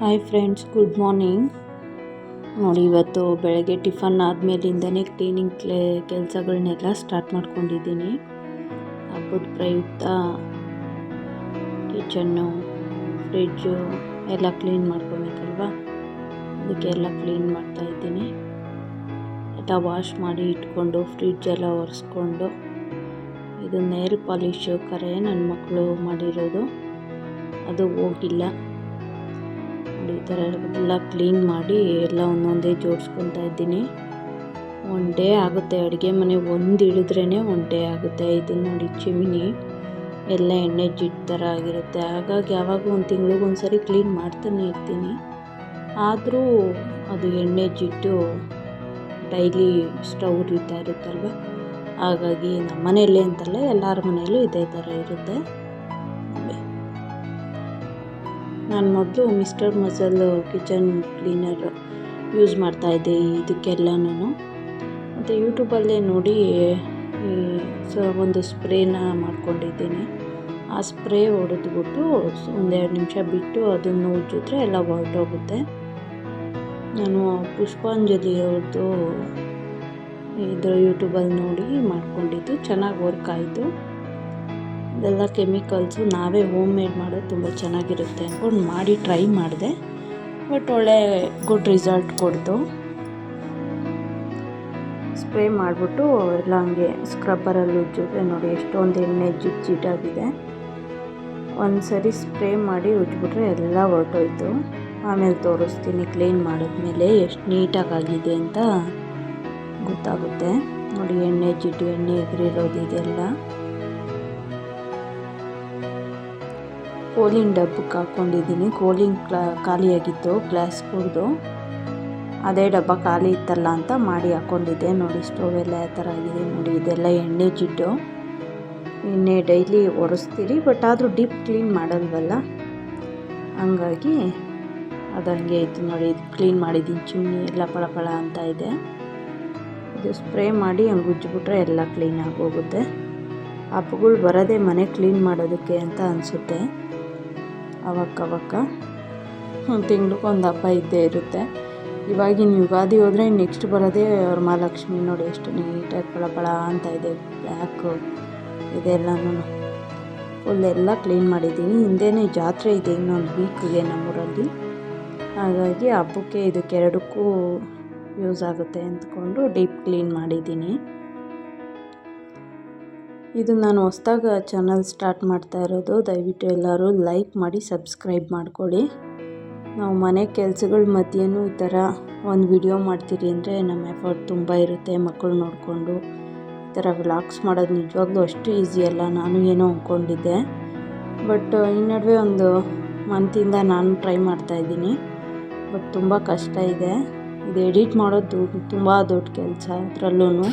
Hi friends good morning ನೋಡಿ, ಇವತ್ತು ಬೆಳಗ್ಗೆ ಟಿಫನ್ ಆದಮೇಲಿಂದನೇ ಕ್ಲೀನಿಂಗ್ ಕ್ಲೇ ಕೆಲಸಗಳನ್ನೆಲ್ಲ ಸ್ಟಾರ್ಟ್ ಮಾಡ್ಕೊಂಡಿದ್ದೀನಿ. ಹಬ್ಬದ ಪ್ರಯುಕ್ತ ಕಿಚನ್ನು ಫ್ರಿಡ್ಜು ಎಲ್ಲ ಕ್ಲೀನ್ ಮಾಡ್ಕೊಬೇಕಲ್ವ? ಅದಕ್ಕೆ ಎಲ್ಲ ಕ್ಲೀನ್ ಮಾಡ್ತಾಯಿದ್ದೀನಿ ಎಲ್ಲ ವಾಶ್ ಮಾಡಿ ಇಟ್ಕೊಂಡು ಫ್ರಿಡ್ಜ್ ಎಲ್ಲ ಒರೆಸ್ಕೊಂಡು ಇದು ನೇಲ್ ಪಾಲಿಶು ಕರೆ ನನ್ನ ಮಕ್ಕಳು ಮಾಡಿರೋದು. ಅದು ಹೋಗಿಲ್ಲ. ಥರ ಎಲ್ಲ ಕ್ಲೀನ್ ಮಾಡಿ ಎಲ್ಲ ಒಂದೊಂದೇ ಜೋಡಿಸ್ಕೊತಾ ಇದ್ದೀನಿ. ಒನ್ ಡೇ ಆಗುತ್ತೆ ಅಡುಗೆ ಮನೆ ಒಂದು ಇಳಿದ್ರೇ ಒನ್ ಡೇ ಆಗುತ್ತೆ ಇದು ನೋಡಿ ಚಿಮಿನಿ. ಎಲ್ಲ ಎಣ್ಣೆ ಜಿಡ್ ಥರ ಆಗಿರುತ್ತೆ. ಹಾಗಾಗಿ ಯಾವಾಗ ಒಂದು ತಿಂಗ್ಳಿಗೆ ಒಂದು ಸರಿ ಕ್ಲೀನ್ ಮಾಡ್ತಾನೆ ಇರ್ತೀನಿ. ಆದರೂ ಅದು ಎಣ್ಣೆ ಜಿಟ್ಟು ಡೈಲಿ ಸ್ಟವ್ ಉರಿತಾ ಇರುತ್ತಲ್ವ? ಹಾಗಾಗಿ ನಮ್ಮ ಮನೆಯಲ್ಲೇ ಅಂತಲ್ಲ ಎಲ್ಲರ ಮನೆಯಲ್ಲೂ ಇದೇ ಥರ ಇರುತ್ತೆ. ನಾನು ಮೊದಲು Mr Muscle kitchen cleaner use ಮಾಡ್ತಾಯಿದ್ದೆ ಇದಕ್ಕೆಲ್ಲನೂ. ಮತ್ತು ಯೂಟ್ಯೂಬಲ್ಲೇ ನೋಡಿ ಸೊ ಒಂದು ಸ್ಪ್ರೇನ ಮಾಡ್ಕೊಂಡಿದ್ದೀನಿ. ಆ ಸ್ಪ್ರೇ ಹೊಡೆದ್ಬಿಟ್ಟು ಒಂದೆರಡು ನಿಮಿಷ ಬಿಟ್ಟು ಅದನ್ನು ಉಜ್ಜಿದ್ರೆ ಎಲ್ಲ ಹೊರಟೋಗುತ್ತೆ. ನಾನು ಪುಷ್ಪಾಂಜಲಿ ಅವ್ರದ್ದು ಇದು ಯೂಟ್ಯೂಬಲ್ಲಿ ನೋಡಿ ಮಾಡ್ಕೊಂಡಿದ್ದು. ಚೆನ್ನಾಗಿ ವರ್ಕ್ ಆಯಿತು. ಇದೆಲ್ಲ ಕೆಮಿಕಲ್ಸು ನಾವೇ ಹೋಮ್ ಮೇಡ್ ಮಾಡೋದು ತುಂಬ ಚೆನ್ನಾಗಿರುತ್ತೆ ಅಂದ್ಕೊಂಡು ಮಾಡಿ ಟ್ರೈ ಮಾಡಿದೆ. ಬಟ್ ಒಳ್ಳೆ ಗುಡ್ ರಿಸಲ್ಟ್ ಕೊಡ್ತು. ಸ್ಪ್ರೇ ಮಾಡಿಬಿಟ್ಟು ಎಲ್ಲ ಹಂಗೆ ಸ್ಕ್ರಬ್ಬರಲ್ಲಿ ಉಜ್ಜಿದ್ರೆ ನೋಡಿ ಎಷ್ಟೊಂದು ಎಣ್ಣೆ ಜಿಟ್ ಜಿಟಾಗಿದೆ. ಒಂದು ಸರಿ ಸ್ಪ್ರೇ ಮಾಡಿ ಉಜ್ಜಿಬಿಟ್ರೆ ಎಲ್ಲ ಹೊರಟೋಯ್ತು. ಆಮೇಲೆ ತೋರಿಸ್ತೀನಿ ಕ್ಲೀನ್ ಮಾಡಿದ್ಮೇಲೆ ಎಷ್ಟು ನೀಟಾಗಾಗಿದೆ ಅಂತ ಗೊತ್ತಾಗುತ್ತೆ. ನೋಡಿ ಎಣ್ಣೆ ಜಿಡ್ಡು ಎಣ್ಣೆ ಎದುರಿರೋದು ಇದೆಲ್ಲ. ಕೋಲಿಂಗ್ ಡಬ್ಬಕ್ಕೆ ಹಾಕ್ಕೊಂಡಿದ್ದೀನಿ ಕೋಲಿಂಗ್ ಕ್ಲಾ, ಖಾಲಿಯಾಗಿತ್ತು, ಗ್ಲಾಸ್ ಕುಡ್ದು ಅದೇ ಡಬ್ಬ ಖಾಲಿ ಇತ್ತಲ್ಲ ಅಂತ ಮಾಡಿ ಹಾಕ್ಕೊಂಡಿದ್ದೆ ನೋಡಿ, ಸ್ಟೋವ್ ಎಲ್ಲ ಯಾವ ಥರ ಆಗಿದೆ ನೋಡಿ, ಇದೆಲ್ಲ ಎಣ್ಣೆ ಜಿಡ್ಡು. ಎಣ್ಣೆ ಡೈಲಿ ಒರೆಸ್ತೀರಿ, ಬಟ್ ಆದರೂ ಡೀಪ್ ಕ್ಲೀನ್ ಮಾಡಲ್ವಲ್ಲ? ಹಂಗಾಗಿ ಅದು ಹಂಗೆ ಇತ್ತು ನೋಡಿ. ಇದು ಕ್ಲೀನ್ ಮಾಡಿದ್ದೀನಿ. ಚಿಮ್ನಿ ಎಲ್ಲ ಪಳಪಳ ಅಂತ ಇದೆ. ಇದು ಸ್ಪ್ರೇ ಮಾಡಿ ಹಂಗೆ ಉಜ್ಜಿಬಿಟ್ರೆ ಎಲ್ಲ ಕ್ಲೀನ್ ಆಗೋಗುತ್ತೆ. ಹಬ್ಬಗಳು ಬರೋದೇ ಮನೆ ಕ್ಲೀನ್ ಮಾಡೋದಕ್ಕೆ ಅಂತ ಅನಿಸುತ್ತೆ. ಅವಕ್ಕವಕ್ಕ ತಿಂಗ್ಳಿಗೆ ಒಂದು ಹಬ್ಬ ಇದ್ದೇ ಇರುತ್ತೆ. ಇವಾಗಿನ ಯುಗಾದಿ ಹೋದರೆ ನೆಕ್ಸ್ಟ್ ಬರೋದೇ ಅವ್ರ ಮಹಾಲಕ್ಷ್ಮಿ ನೋಡಿ ಎಷ್ಟು ನೀಟಾಗಿ ಪಳಪಳ ಅಂತ ಇದೆ. ಬ್ಲ್ಯಾಕು ಇದೆಲ್ಲನೂ. ಫುಲ್ ಎಲ್ಲ ಕ್ಲೀನ್ ಮಾಡಿದ್ದೀನಿ. ಹಿಂದೆನೇ ಜಾತ್ರೆ ಇದೆ ಇನ್ನೊಂದು ವೀಕಿಗೆ ನಮ್ಮೂರಲ್ಲಿ. ಹಾಗಾಗಿ ಹಬ್ಬಕ್ಕೆ ಇದಕ್ಕೆರಡಕ್ಕೂ ಯೂಸ್ ಆಗುತ್ತೆ ಅಂದ್ಕೊಂಡು ಡೀಪ್ ಕ್ಲೀನ್ ಮಾಡಿದ್ದೀನಿ. ಇದು ನಾನು ಹೊಸ್ದಾಗ ಚಾನಲ್ ಸ್ಟಾರ್ಟ್ ಮಾಡ್ತಾ ಇರೋದು. ದಯವಿಟ್ಟು ಎಲ್ಲರೂ ಲೈಕ್ ಮಾಡಿ ಸಬ್ಸ್ಕ್ರೈಬ್ ಮಾಡ್ಕೊಳ್ಳಿ. ನಾವು ಮನೆ ಕೆಲಸಗಳ ಮಧ್ಯೆನೂ ಈ ಥರ ಒಂದು ವಿಡಿಯೋ ಮಾಡ್ತೀರಿ ಅಂದರೆ ನಮ್ಮ ಎಫರ್ಟ್ ತುಂಬ ಇರುತ್ತೆ ಮಕ್ಕಳು ನೋಡಿಕೊಂಡು. ಈ ಥರ ವ್ಲಾಗ್ಸ್ ಮಾಡೋದು ನಿಜವಾಗ್ಲೂ ಅಷ್ಟು ಈಸಿ ಅಲ್ಲ, ನಾನು ಏನೋ ಅಂದ್ಕೊಂಡಿದ್ದೆ ಬಟ್ ಈ ನಡುವೆ ಒಂದು ಮಂತಿಂದ ನಾನು ಟ್ರೈ ಮಾಡ್ತಾಯಿದ್ದೀನಿ ಬಟ್ ತುಂಬ ಕಷ್ಟ ಇದೆ. ಇದು ಎಡಿಟ್ ಮಾಡೋದು ತುಂಬ ದೊಡ್ಡ ಕೆಲಸ ಅದರಲ್ಲೂ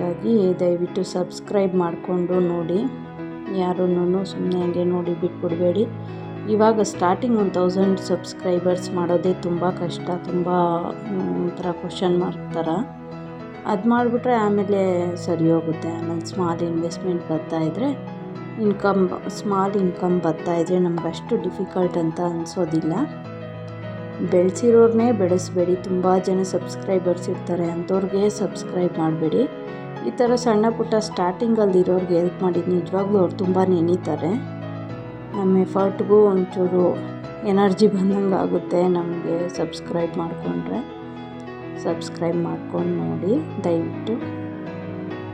ಹೀಗಾಗಿ ದಯವಿಟ್ಟು ಸಬ್ಸ್ಕ್ರೈಬ್ ಮಾಡಿಕೊಂಡು ನೋಡಿ. ಯಾರನ್ನೂ ಸುಮ್ಮನೆ ಹಾಗೆ ನೋಡಿ ಬಿಟ್ಬಿಡಬೇಡಿ. ಇವಾಗ ಸ್ಟಾರ್ಟಿಂಗ್ ಒಂದು ತೌಸಂಡ್ ಸಬ್ಸ್ಕ್ರೈಬರ್ಸ್ ಮಾಡೋದೇ ತುಂಬ ಕಷ್ಟ, ತುಂಬ ಒಂಥರ ಕ್ವಶನ್ ಮಾರ್ಕ್ ಥರ ಅದು ಮಾಡಿಬಿಟ್ರೆ ಆಮೇಲೆ ಸರಿ ಹೋಗುತ್ತೆ. ಆಮೇಲೆ ಸ್ಮಾಲ್ ಇನ್ವೆಸ್ಟ್ಮೆಂಟ್ ಬರ್ತಾಯಿದ್ರೆ ಇನ್ಕಮ್ ಸ್ಮಾಲ್ ಇನ್ಕಮ್ ಬರ್ತಾಯಿದ್ರೆ ನಮ್ಗೆ ಅಷ್ಟು ಡಿಫಿಕಲ್ಟ್ ಅಂತ ಅನಿಸೋದಿಲ್ಲ. ಬೆಳೆಸಿರೋರನ್ನೇ ಬೆಳೆಸಬೇಡಿ. ತುಂಬ ಜನ ಸಬ್ಸ್ಕ್ರೈಬರ್ಸ್ ಇರ್ತಾರೆ. ಅಂಥವ್ರಿಗೆ ಸಬ್ಸ್ಕ್ರೈಬ್ ಮಾಡಬೇಡಿ. ಈ ಥರ ಸಣ್ಣ ಪುಟ್ಟ ಸ್ಟಾರ್ಟಿಂಗಲ್ಲಿ ಇರೋರಿಗೆ ಹೆಲ್ಪ್ ಮಾಡಿದ್ದು ನಿಜವಾಗ್ಲೂ ಅವ್ರು ತುಂಬ ನೆನೀತಾರೆ. ನಮ್ಮ ಎಫರ್ಟ್ಗೂ ಒಂಚೂರು ಎನರ್ಜಿ ಬಂದಂಗೆ ಆಗುತ್ತೆ ನಮಗೆ ಸಬ್ಸ್ಕ್ರೈಬ್ ಮಾಡಿಕೊಂಡ್ರೆ. ಸಬ್ಸ್ಕ್ರೈಬ್ ಮಾಡ್ಕೊಂಡು ನೋಡಿ, ದಯವಿಟ್ಟು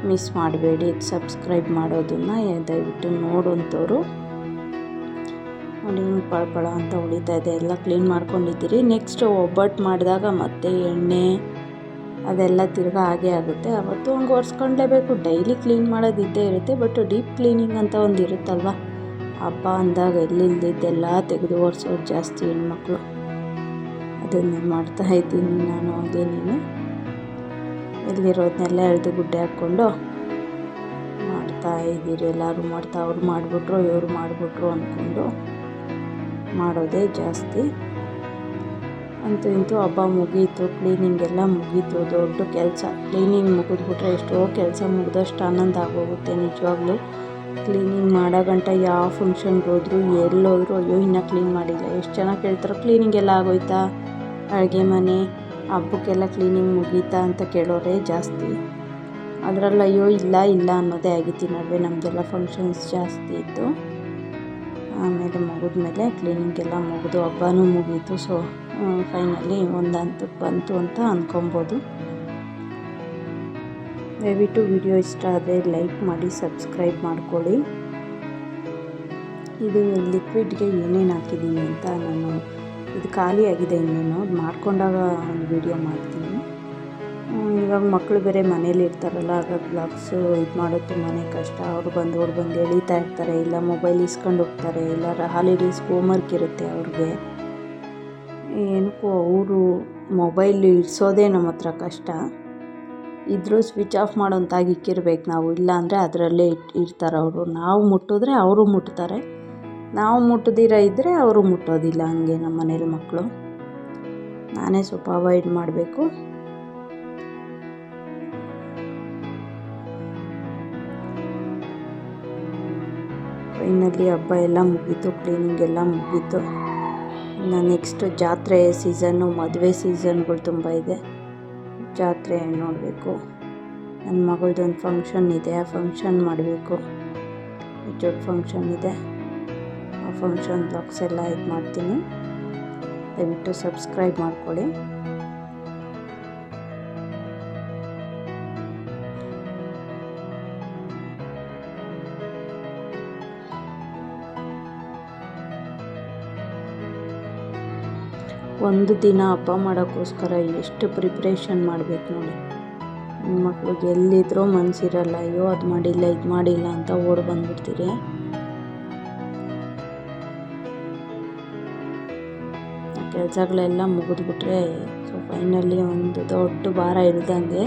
ಮಿಸ್ ಮಾಡಬೇಡಿ. ಸಬ್ಸ್ಕ್ರೈಬ್ ಮಾಡೋದನ್ನು ದಯವಿಟ್ಟು ನೋಡುವಂಥವ್ರು. ನೋಡಿ, ಹಿಂಗೆ ಪಳಪಳ ಅಂತ ಉಳಿತಾ ಇದೆ. ಎಲ್ಲ ಕ್ಲೀನ್ ಮಾಡ್ಕೊಂಡಿದ್ದೀರಿ. ನೆಕ್ಸ್ಟ್ ಒಬ್ಬಟ್ಟು ಮಾಡಿದಾಗ ಮತ್ತೆ ಎಣ್ಣೆ ಅದೆಲ್ಲ ತಿರ್ಗಾ ಹಾಗೆ ಆಗುತ್ತೆ. ಅವತ್ತು ಹಂಗೆ ಒರೆಸ್ಕೊಂಡ್ಲೇಬೇಕು ಡೈಲಿ ಕ್ಲೀನ್ ಮಾಡೋದು ಇದ್ದೇ ಇರುತ್ತೆ, ಬಟ್ ಡೀಪ್ ಕ್ಲೀನಿಂಗ್ ಅಂತ ಒಂದು ಇರುತ್ತಲ್ವ? ಹಬ್ಬ ಅಂದಾಗ ಎಲ್ಲಿಲ್ದಿದ್ದೆಲ್ಲ ತೆಗೆದು ಒರೆಸೋದು ಜಾಸ್ತಿ ಹೆಣ್ಮಕ್ಳು. ಅದನ್ನು ಮಾಡ್ತಾ ಇದ್ದೀನಿ ನಾನು ಹಾಗೇನೇ ಎಲ್ಲಿರೋದನ್ನೆಲ್ಲ ಎಳೆದು ಗುಡ್ಡೆ ಹಾಕ್ಕೊಂಡು ಮಾಡ್ತಾ ಇದ್ದೀರಿ. ಎಲ್ಲರೂ ಮಾಡ್ತಾ, ಅವ್ರು ಮಾಡಿಬಿಟ್ರು, ಇವರು ಮಾಡಿಬಿಟ್ರು ಅಂದ್ಕೊಂಡು ಮಾಡೋದೇ ಜಾಸ್ತಿ. ಅಂತೂ ಇಂತೂ ಹಬ್ಬ ಮುಗೀತು ಕ್ಲೀನಿಂಗ್ ಎಲ್ಲ ಮುಗೀತು, ದೊಡ್ಡ ಕೆಲಸ. ಕ್ಲೀನಿಂಗ್ ಮುಗಿದ್ಬಿಟ್ರೆ ಎಷ್ಟೋ ಕೆಲಸ ಮುಗಿದಷ್ಟು ಆನಂದ ಆಗೋಗುತ್ತೆ ನಿಜವಾಗ್ಲೂ. ಕ್ಲೀನಿಂಗ್ ಮಾಡೋ ಗಂಟ ಯಾವ ಫಂಕ್ಷನ್ಗೆ ಹೋದ್ರು ಎಲ್ಲೋದ್ರು ಅಯ್ಯೋ ಇನ್ನೂ ಕ್ಲೀನ್ ಮಾಡಿಲ್ಲ. ಎಷ್ಟು ಜನ ಕೇಳ್ತಾರೋ ಕ್ಲೀನಿಂಗ್ ಎಲ್ಲ ಆಗೋಯ್ತಾ? ಅಡುಗೆ ಮನೆ, ಹಬ್ಬಕ್ಕೆಲ್ಲ ಕ್ಲೀನಿಂಗ್ ಮುಗೀತಾ? ಅಂತ ಕೇಳೋರೇ ಜಾಸ್ತಿ. ಅದರಲ್ಲಿ ಅಯ್ಯೋ ಇಲ್ಲ ಇಲ್ಲ ಅನ್ನೋದೇ ಆಗಿತ್ತು ನಡುವೆ ನಮ್ಮದೆಲ್ಲ ಫಂಕ್ಷನ್ಸ್ ಜಾಸ್ತಿ ಇತ್ತು. ಆಮೇಲೆ ಮುಗಿದ್ಮೇಲೆ ಕ್ಲೀನಿಂಗ್ ಎಲ್ಲ ಮುಗಿದು ಹಬ್ಬನೂ ಮುಗೀತು. ಸೊ ಫೈನಲಿ ಒಂದು ಹಂತಕ್ಕೆ ಬಂತು ಅಂತ ಅಂದ್ಕೊಬೋದು ದಯವಿಟ್ಟು ವಿಡಿಯೋ ಇಷ್ಟ ಆದರೆ ಲೈಕ್ ಮಾಡಿ ಸಬ್ಸ್ಕ್ರೈಬ್ ಮಾಡ್ಕೊಳ್ಳಿ. ಇದು ಲಿಕ್ವಿಡ್ಗೆ ಏನೇನು ಹಾಕಿದ್ದೀನಿ ಅಂತ ನಾನು ಇದು ಖಾಲಿಯಾಗಿದೆ ಇನ್ನೇನು ಮಾಡ್ಕೊಂಡಾಗ ಒಂದು ವಿಡಿಯೋ ಮಾಡ್ತೀನಿ. ಹ್ಮ್, ಇವಾಗ ಮಕ್ಕಳು ಬೇರೆ ಮನೇಲಿ ಇರ್ತಾರಲ್ಲ ಆಗ ಬ್ಲಾಗ್ಸು ಇದು ಮಾಡೋದು ತುಂಬಾ ಕಷ್ಟ. ಅವ್ರು ಬಂದು ಅವ್ರು ಬಂದು ಎಳೀತಾ ಇರ್ತಾರೆ ಇಲ್ಲ ಮೊಬೈಲ್ ಇಸ್ಕೊಂಡು ಹೋಗ್ತಾರೆ ಇಲ್ಲ ಹಾಲಿಡೇಸ್ ಹೋಮ್ವರ್ಕ್ ಇರುತ್ತೆ ಅವ್ರಿಗೆ. ಏನಕ್ಕೂ ಅವರು ಮೊಬೈಲ್ ಇಡ್ಸೋದೇ ನಮ್ಮ ಹತ್ರ ಕಷ್ಟ. ಇದ್ದರೂ ಸ್ವಿಚ್ ಆಫ್ ಮಾಡೋಂತಾಗಿ ಇಕ್ಕಿರ್ಬೇಕು ನಾವು. ಇಲ್ಲ ಅಂದರೆ ಅದರಲ್ಲೇ ಇಟ್ ಇರ್ತಾರೆ ಅವರು. ನಾವು ಮುಟ್ಟಿದ್ರೆ ಅವರು ಮುಟ್ತಾರೆ. ನಾವು ಮುಟ್ಟದಿರ ಇದ್ದರೆ ಅವರು ಮುಟ್ಟೋದಿಲ್ಲ ಹಂಗೆ ನಮ್ಮ ಮನೇಲಿ ಮಕ್ಕಳು ನಾನೇ ಸ್ವಲ್ಪ ಅವಾಯ್ಡ್ ಮಾಡಬೇಕು. ಫೈನಲಿ ಹಬ್ಬ ಎಲ್ಲ ಮುಗೀತು ಕ್ಲೀನಿಂಗ್ ಎಲ್ಲ ಮುಗೀತು. ನೆಕ್ಸ್ಟ್ ಜಾತ್ರೆ ಸೀಸನ್ನು ಮದುವೆ ಸೀಸನ್ಗಳು ತುಂಬ ಇದೆ. ಜಾತ್ರೆ ನೋಡಬೇಕು. ನನ್ನ ಮಗಳದೊಂದು ಫಂಕ್ಷನ್ ಇದೆ, ಆ ಫಂಕ್ಷನ್ ಮಾಡಬೇಕು. ದೊಡ್ಡ ಫಂಕ್ಷನ್ ಇದೆ. ಆ ಫಂಕ್ಷನ್ ಬ್ಲಾಗ್ಸ್ ಎಲ್ಲ ಇದು ಮಾಡ್ತೀನಿ. ದಯವಿಟ್ಟು ಸಬ್ಸ್ಕ್ರೈಬ್ ಮಾಡ್ಕೊಳ್ಳಿ. ಒಂದು ದಿನ ಹಬ್ಬ ಮಾಡೋಕ್ಕೋಸ್ಕರ ಎಷ್ಟು ಪ್ರಿಪ್ರೇಷನ್ ಮಾಡಬೇಕು ನೋಡಿ. ಮಕ್ಳಿಗೆ ಎಲ್ಲಿದ್ರೂ ಮನಸ್ಸಿರಲ್ಲ ಅಯ್ಯೋ ಅದು ಮಾಡಿಲ್ಲ, ಇದು ಮಾಡಿಲ್ಲ ಅಂತ ಓಡಿ ಬಂದ್ಬಿಡ್ತೀರಿ. ಕೆಲಸಗಳೆಲ್ಲ ಮುಗಿದ್ಬಿಟ್ರೆ ಸೊ ಫೈನಲಿ ಒಂದು ದೊಡ್ಡ ಭಾರ ಇಳ್ದಂಗೆ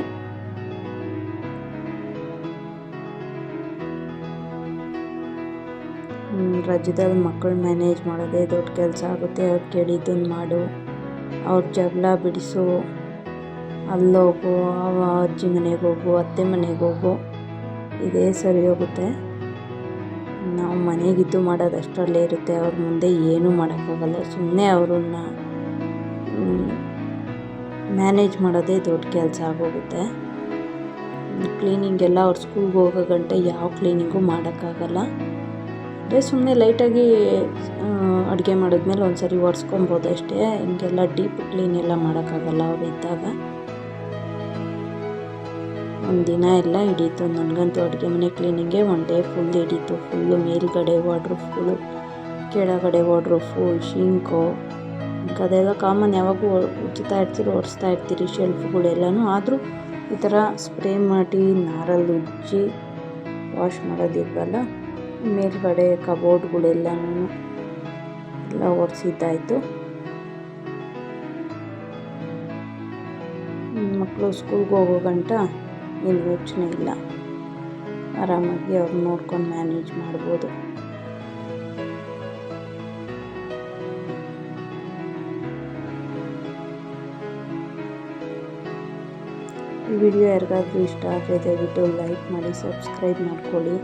ರಜದಲ್ಲಿ ಮಕ್ಕಳು ಮ್ಯಾನೇಜ್ ಮಾಡೋದೇ ದೊಡ್ಡ ಕೆಲಸ ಆಗುತ್ತೆ. ಅವ್ರು ಕೇಳಿದ್ದನ್ನು ಮಾಡು. ಅವ್ರ ಜಗಳ ಬಿಡಿಸು. ಅಲ್ಲೋಗು ಅಜ್ಜಿ ಮನೆಗೆ ಹೋಗು, ಅತ್ತೆ ಮನೆಗೆ ಹೋಗು. ಇದೇ ಸರಿ ಹೋಗುತ್ತೆ. ನಾವು ಮನೆಗಿದ್ದು ಮಾಡೋದು ಅಷ್ಟರಲ್ಲೇ ಇರುತ್ತೆ. ಅವ್ರ ಮುಂದೆ ಏನೂ ಮಾಡೋಕ್ಕಾಗಲ್ಲ. ಸುಮ್ಮನೆ ಅವ್ರನ್ನ ಮ್ಯಾನೇಜ್ ಮಾಡೋದೇ ದೊಡ್ಡ ಕೆಲಸ ಆಗೋಗುತ್ತೆ. ಕ್ಲೀನಿಂಗ್ ಎಲ್ಲ ಅವ್ರ ಸ್ಕೂಲ್ಗೆ ಹೋಗೋ ಗಂಟೆ ಯಾವ ಕ್ಲೀನಿಂಗು ಮಾಡೋಕ್ಕಾಗಲ್ಲ. ಅಂದರೆ ಸುಮ್ಮನೆ ಲೈಟಾಗಿ ಅಡುಗೆ ಮಾಡಿದ್ಮೇಲೆ ಒಂದು ಸರಿ ಒರೆಸ್ಕೊಬೋದು ಅಷ್ಟೇ. ಹಿಂಗೆಲ್ಲ ಡೀಪ್ ಕ್ಲೀನ್ ಎಲ್ಲ ಮಾಡೋಕ್ಕಾಗಲ್ಲ ಅವ್ರು ಇದ್ದಾಗ. ಒಂದು ದಿನ ಎಲ್ಲ ಹಿಡೀತು. ನನಗಂತೂ ಅಡುಗೆ ಮನೆ ಕ್ಲೀನಿಂಗೆ ಒನ್ ಡೇ ಫುಲ್ ಹಿಡೀತು. ಫುಲ್ಲು ಮೇಲ್ಗಡೆ ವಾಡ್ರೂಫ್ಗಳು ಕೆಳಗಡೆ ವಾಡ್ರೂಫು ಶಿಂಕು ಅದೆಲ್ಲ ಕಾಮನ್ ಯಾವಾಗೂ ಉಜ್ಜುತ್ತಾ ಇರ್ತೀರಿ, ಒರೆಸ್ತಾ ಇರ್ತೀರಿ ಶೆಲ್ಫ್ಗಳೆಲ್ಲನೂ. ಆದರೂ ಈ ಥರ ಸ್ಪ್ರೇ ಮಾಡಿ ನಾರಲ್ಲಿ ಉಜ್ಜಿ ವಾಶ್ ಮಾಡೋದಿಲ್ವಲ್ಲ? ಮೇಲ್ಗಡೆ ಕಬೋರ್ಡ್ಗಳೆಲ್ಲನೂ ಎಲ್ಲ ಒರೆಸಿದ್ದಾಯಿತು. ಮಕ್ಕಳು ಸ್ಕೂಲ್ಗೆ ಹೋಗೋ ಗಂಟ ಏನು ಯೋಚನೆ ಇಲ್ಲ. ಆರಾಮಾಗಿ ಅವ್ರು ನೋಡ್ಕೊಂಡು ಮ್ಯಾನೇಜ್ ಮಾಡ್ಬೋದು. ಈ ವಿಡಿಯೋ ಯಾರಿಗಾದ್ರೂ ಇಷ್ಟ ಆದರೆ ದಯವಿಟ್ಟು ಲೈಕ್ ಮಾಡಿ, ಸಬ್ಸ್ಕ್ರೈಬ್ ಮಾಡ್ಕೊಳ್ಳಿ.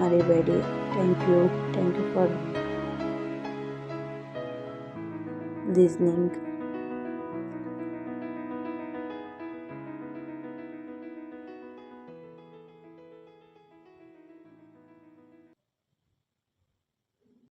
ಮರಿಬೇಡಿ thank you thank you for listening